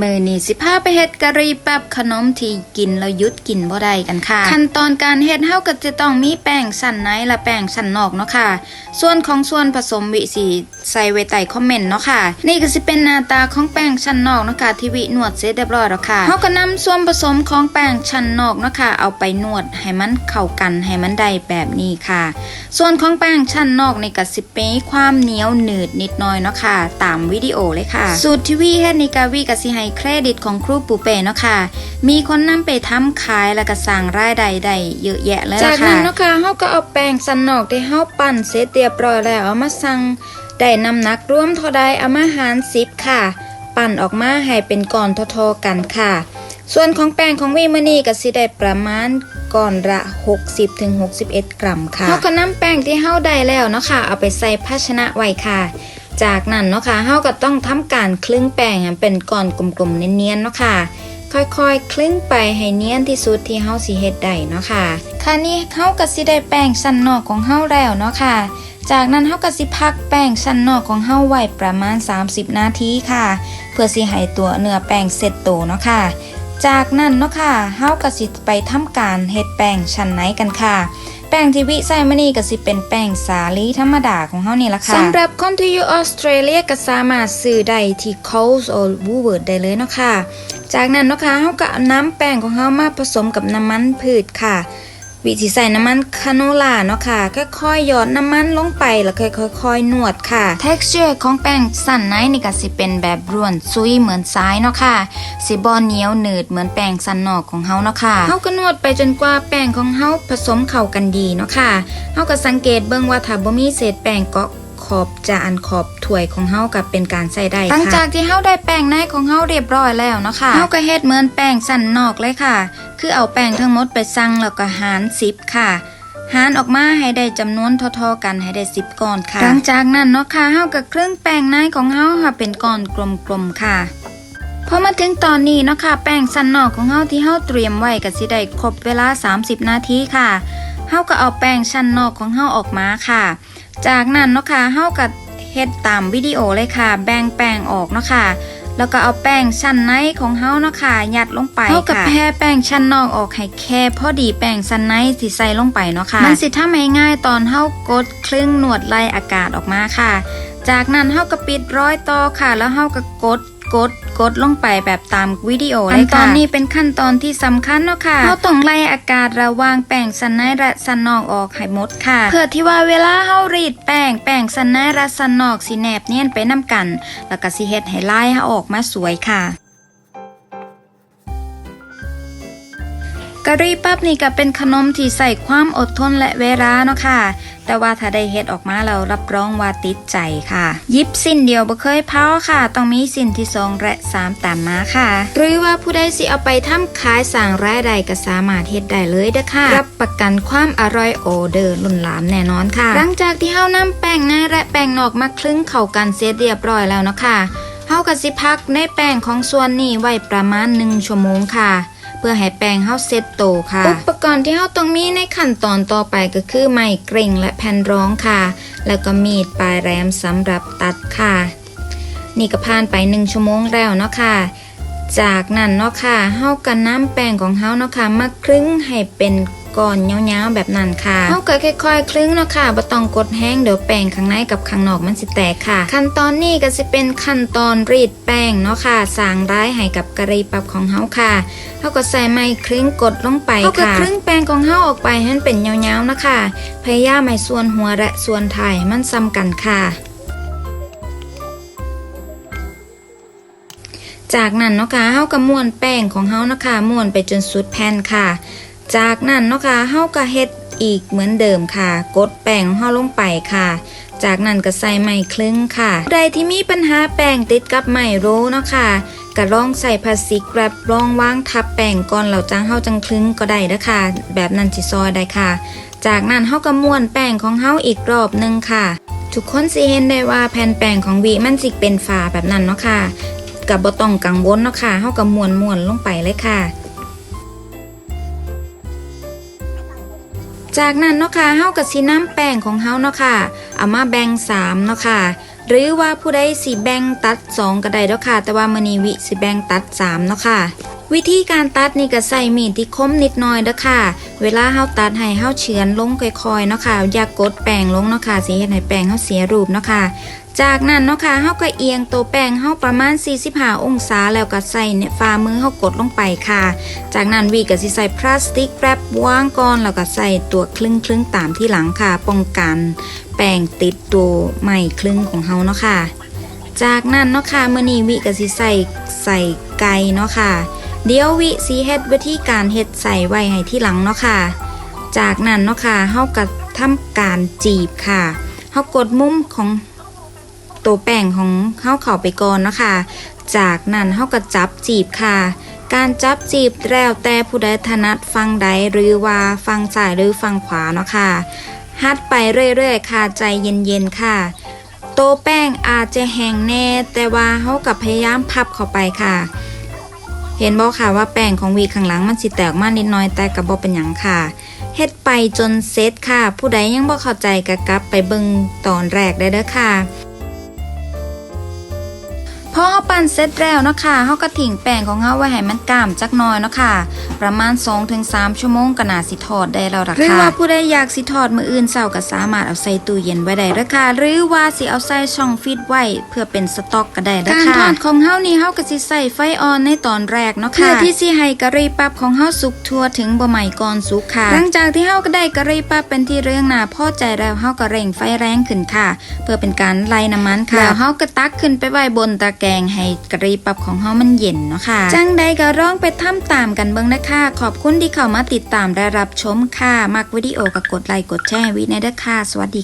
มือนี่สิพาไปเฮ็ดกะหรี่ปั๊บขนมที่กินแล้วยุดกินบ่ได้กันค่ะ ขั้นตอนการเฮ็ดเฮาก็จะต้องมีแป้งชั้นในและแป้งชั้นนอกเนาะค่ะ ส่วนของส่วนผสมวิสิใส่ไว้ใต้คอมเมนต์เนาะค่ะ นี่ก็สิเป็นหน้าตาของแป้งชั้นนอกเนาะค่ะที่วินวดเสร็จเรียบร้อยแล้วค่ะเฮาก็นำส่วนผสมของแป้งชั้นนอกเนาะค่ะเอาไปนวดให้มันเข้ากันให้มันได้แบบนี้ค่ะ ส่วนของแป้งชั้นนอกนี่ก็สิมีความเหนียวหนืดนิดน่อยเนาะค่ะ ตามวิดีโอเลยค่ะ สูตรที่วีเฮ็ดนี่ก็วีก็สิให้เครดิตของครูปูเป้เนาะค่ะ มีคนนำไปทำขายแล้วก็สร้างรายได้ได้เยอะแยะเลยล่ะค่ะ จากนั้นเนาะค่ะเฮาก็เอาแป้งชั้นนอกที่เฮาปั้นเสร็จเรียบร้อยแล้วเอามาสั่งได้น้ำหนักรวมเท่าใดเอามาหาร10ค่ะ ปั้นออกมาให้เป็นก้อนเท่าๆกันค่ะ ส่วนของแป้งของวีมานี่ก็สิได้ประมาณก่อนละ 60-61 กรัมค่ะเฮาก็นำแป้งที่เฮาได้แล้วเนาะค่ะ เอาไปใส่ภาชนะไว้ค่ะ จากนั้นเนาะค่ะเฮาก็ต้องทำการคลึงแป้งเป็นก้อนกลมๆเนียนๆเนาะค่ะค่อยๆ คลึงไปให้เนียนที่สุดที่เฮาสิเฮ็ดได้เนาะค่ะค่ะนี่เฮาก็สิได้แป้งชั้นนอกของเฮาแล้วเนาะค่ะ จากนั้นเฮาก็สิพักแป้งชั้นนอกของเฮาไว้ประมาณ 30 นาทีค่ะ เพื่อสิให้ตัวเนื้อแป้งเสร็จโตเนาะค่ะ จากนั้นเนาะค่ะเฮาก็สิไปทำการเฮ็ดแป้งชั้นไหนกันค่ะ แป้งที่วิใส่มานี่ก็สิเป็นแป้งสาลีธรรมดาของเฮานี่ละค่ะสำหรับคนที่อยู่ออสเตรเลียก็สามารถซื้อได้ที่ Coles or Woolworths ได้เลยเนาะค่ะ จากนั้นเนาะค่ะเฮาก็เอาน้ำแป้งของเฮามาผสมกับน้ำมันพืชค่ะ วิธีใส่น้ำมันคาโนล่าเนาะค่ะค่อยๆหยอดน้ำมันลงไปแล้วค่อยๆนวดค่ะ texture ของแป้งสันในนี่ก็สิเป็นแบบร่วนซุยเหมือนซ้ายเนาะค่ะสิบอเหนียวหนืดเหมือนแป้งสันนอกของเฮาเนาะค่ะเฮาก็นวดไปจนกว่าแป้งของเฮาผสมเข้ากันดีเนาะค่ะเฮาก็สังเกตเบิ่งว่าถ้าบ่มีเศษแป้งเกาะขอบจานขอบถ้วยของเฮากับเป็นการใส่ได้ค่ะหลังจากที่เฮาได้แป้งในของเฮาเรียบร้อยแล้วเนาะค่ะเฮาก็เฮ็ดเหมือนแป้งสันนอกเลยค่ะ คือเอาแป้งทั้งหมดไปสั่งแล้วก็หาร10ค่ะหารออกมาให้ได้จำนวนเท่าๆกันให้ได้10ก้อนค่ะ หลังจากนั้นเนาะค่ะเฮาก็เครื่องแป้งในของเฮาค่ะเป็นก้อนกลมๆค่ะพอมาถึงตอนนี้เนาะค่ะแป้งสันนอกของเฮาที่เฮาเตรียมไว้ก็สิได้ครบเวลา 30 นาทีค่ะเฮาก็เอาแป้งชั้นนอกของเฮาออกมาค่ะ จากนั้นเนาะค่ะเฮาก็เฮ็ดตามวิดีโอเลยค่ะ แบ่งแป้งออกเนาะค่ะ แล้วก็เอาแป้งชั้นในของเฮาเนาะค่ะยัดลงไปเฮากับแพ้แป้งชั้นนอกออกให้แค่พอดีแป้งชั้นในที่ใส่ลงไปเนาะค่ะมันสิทำให้ง่ายตอนเฮากดครึ่งหนวดไล่อากาศออกมาค่ะ จากนั้นเฮาก็ปิดร้อยต่อค่ะ แล้วเฮาก็กด กดกดลงไปแบบตามวิดีโอเลยค่ะขั้นตอนนี้เป็นขั้นตอนที่สำคัญเนาะค่ะเฮาต้องไล่อากาศระหว่างแป้งสันในและสันนอกออกให้หมดค่ะ เพื่อที่ว่าเวลาเฮารีดแป้งแป้งสันในและสันนอกสิแนบเนียนไปนํกัน แล้วก็สิเฮ็ดให้ลายเฮาออกมาสวยค่ะกะหรี่ปั๊บนี่ก็เป็นขนมที่ใส่ความอดทนและเวลาเนาะค่ะ แต่ว่าถ้าได้เฮ็ดออกมาแล้วรับรองว่าติดใจค่ะ ยิบสิ้นเดียวบ่เคยเผาค่ะ ต้องมีสิ้นที่สองและสามตามมาค่ะ หรือว่าผู้ใดสิเอาไปทำขายสร้างรายได้ก็สามารถเฮ็ดได้เลยเด้อค่ะ รับประกันความอร่อยโอเดอร์ลุ่นหลามแน่นอนค่ะ หลังจากที่เฮานำแป้งในและแป้งนอกมาคลึงเข้ากันเสร็จเรียบร้อยแล้วเนาะค่ะเฮาก็สิพักในแป้งของส่วนนี้ไว้ประมาณ1ชั่วโมงค่ะ พื่อให้แป้งเฮาเซ็ตโตค่ะ อุปกรณ์ที่เฮาต้องมีในขั้นตอนต่อไปก็คือไม้เกร็งและแผ่นรองค่ะ แล้วก็มีดปลายแหลมสำหรับตัดค่ะ นี่ก็ผ่านไปหนึ่งชั่วโมงแล้วเนาะค่ะจากนั้นเนาะค่ะเฮาก็น้ำแป้งของเฮาเนาะค่ะมาคลึงให้เป็น ก้อนยาวๆแบบนั้นค่ะเฮาก็ค่อยๆ คลึงเนาะค่ะบ่ต้องกดแห้งเดี๋ยวแป้งข้างในกับข้างนอกมันสิแตกค่ะ ขั้นตอนนี้ก็สิเป็นขั้นตอนรีดแป้งเนาะค่ะสร้างร้ายให้กับกะหรี่ปั๊บของเฮาค่ะเฮาก็ใส่ไม้คลึงกดลงไปค่ะเฮาก็คลึงแป้งของเฮาออกไปให้มันเป็นยาวๆนะคะพยายามให้ส่วนหัวและส่วนท้ายให้มันซ้ำกันค่ะจากนั้นเนาะค่ะเฮาก็ม้วนแป้งของเฮานะคะม้วนไปจนสุดแผ่นค่ะ จากนั้นเนาะค่ะเฮาก็เฮ็ดอีกเหมือนเดิมค่ะ กดแป้งของเฮาลงไปค่ะ จากนั้นก็ใส่ไม้คลึงค่ะ ใดที่มีปัญหาแป้งติดกับไม้โรเนาะค่ะก็ลองใส่พลาสติกแรปรองวางทับแป้งก่อนแล้วจังเฮาจังคลึงก็ได้เด้อค่ะแบบนั้นสิซอยได้ค่ะ จากนั้นเฮาก็ม้วนแป้งของเฮาอีกรอบหนึงค่ะ ทุกคนสิเห็นได้ว่าแผ่นแป้งของวีมันสิเป็นฝาแบบนั้นเนาะค่ะกับบ่ต้องกังวลเนาะค่ะเฮาก็ม้วนม้วนๆลงไปเลยค่ะ จากนั้นเนาะค่ะเฮากับสิน้ำแป้งของเฮาเนาะค่ะเอามาแบ่งสามเนาะค่ะหรือว่าผู้ใดสิแบ่งตัด 2 ก็ได้เนาะค่ะ แต่ว่ามื้อนี้วิสิแบ่งตัด3เนาะค่ะ วิธีการตัดนี่ก็ใส่มีดที่คมนิดหน่อยเด้อค่ะ เวลาเฮาตัดให้เฮาเฉือนลงค่อยๆเนาะค่ะ อย่ากกดแป้งลงเนาะค่ะสิเฮ็ดให้แป้งเฮาเสียรูปเนาะค่ะ จากนั้นเนาะค่ะเฮาก็เอียงตัวแป้งเฮาประมาณ 45 องศาแล้วก็ใส่เนี่ยฝ่ามือเฮากดลงไปค่ะ จากนั้นวีก็สิใส่พลาสติกแรปวางก่อนแล้วก็ใส่ตัวคลึงคลึงๆตามที่หลังค่ะ ป้องกัน แป้งติดตัวไหม่คลึงของเฮาเนาะค่ะ จากนั้นเนาะค่ะมื้อนี้วิก็สิใส่ใส่ไก่เนาะค่ะ เดี๋ยววิสิเฮ็ดวิธีการเฮ็ดใส่ไว้ให้ที่หลังเนาะค่ะ จากนั้นเนาะค่ะเฮาก็ทำการจีบค่ะเฮากดมุมของตัวแป้งของเฮาเข้าไปก่อนเนาะค่ะ จากนั้นเฮาก็จับจีบค่ะ การจับจีบแล้วแต่ผู้ใดถนัดฟังใดหรือว่าฟังซ้ายหรือฟังขวาเนาะค่ะฮัดไปเรื่อยๆ ค่ะใจเย็นๆ ค่ะ โตวแป้งอาจจะแห้งแน่ แต่ว่าเฮากับพยายามพับเข้าไปค่ะ เห็นบ่ค่ะว่าแป้งของวีข้างหลังมันสิแตกมานิดน้อยแต่กระบอกเป็นหยังค่ะเฮ็ดไปจนเซตค่ะ ผู้ใดยังบ่เข้าใจก็กลับไปเบิ่งตอนแรกได้เด้อค่ะ พอเฮาปั่นเสร็จแล้วเนาะค่ะเฮาก็ทิ้งแป้งของเฮาไว้ให้มันกล้ามจักหน่อยเนาะค่ะ ประมาณ2-3ชั่วโมงก็น่าสิทอดได้แล้วล่ะค่ะ หรือว่าผู้ใดอยากสิทอดมื้ออื่นเช้าก็สามารถเอาใส่ตู้เย็นไว้ได้เด้อค่ะ หรือว่าสิเอาใส่ช่องฟีดไว้เพื่อเป็นสต็อกก็ได้เด้อค่ะ การทอดของเฮานี่เฮาก็สิใส่ไฟอ่อนในตอนแรกเนาะค่ะ เพื่อที่สิให้กะหรี่ปั๊บของเฮาสุกทั่วถึงบ่ไหม้ก่อนสุกค่ะ หลังจากที่เฮาก็ได้กะหรี่ปั๊บเป็นที่เรื่องน่าพอใจแล้วเฮาก็เร่งไฟแรงขึ้นค่ะ เพื่อเป็นการไล่น้ำมันค่ะแล้วเฮาก็ตักขึ้นไปไว้บนตะแกงให้กะรี่ปั๊บของเฮามันเย็นเนาะค่ะ จังใดก็ร้องไปทำตามกันเบิ่งนะคะ ขอบคุณที่เข้ามาติดตามและรับชมค่ะ มักวิดีโอก็กดไลค์กดแชร์วิในเด้อค่ะ สวัสดี